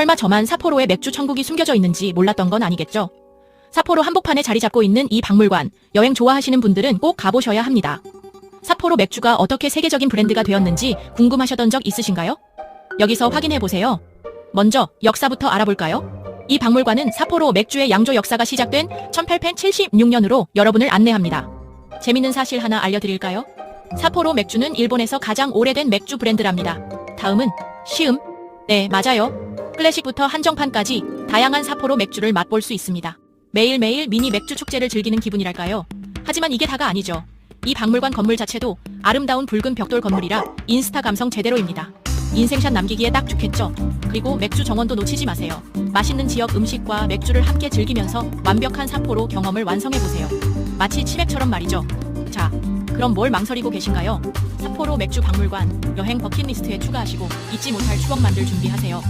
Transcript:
설마 저만 사포로에 맥주 천국이 숨겨져 있는지 몰랐던 건 아니겠죠? 사포로 한복판에 자리 잡고 있는 이 박물관, 여행 좋아하시는 분들은 꼭 가보셔야 합니다. 사포로 맥주가 어떻게 세계적인 브랜드가 되었는지 궁금하셨던 적 있으신가요? 여기서 확인해 보세요. 먼저 역사부터 알아볼까요? 이 박물관은 사포로 맥주의 양조 역사가 시작된 1876년으로 여러분을 안내합니다. 재밌는 사실 하나 알려드릴까요? 사포로 맥주는 일본에서 가장 오래된 맥주 브랜드랍니다. 다음은 시음. 네, 맞아요. 클래식부터 한정판까지 다양한 사포로 맥주를 맛볼 수 있습니다. 매일매일 미니 맥주 축제를 즐기는 기분이랄까요? 하지만 이게 다가 아니죠. 이 박물관 건물 자체도 아름다운 붉은 벽돌 건물이라 인스타 감성 제대로입니다. 인생샷 남기기에 딱 좋겠죠? 그리고 맥주 정원도 놓치지 마세요. 맛있는 지역 음식과 맥주를 함께 즐기면서 완벽한 사포로 경험을 완성해보세요. 마치 치맥처럼 말이죠. 자, 그럼 뭘 망설이고 계신가요? 사포로 맥주 박물관 여행 버킷리스트에 추가하시고 잊지 못할 추억 만들 준비하세요.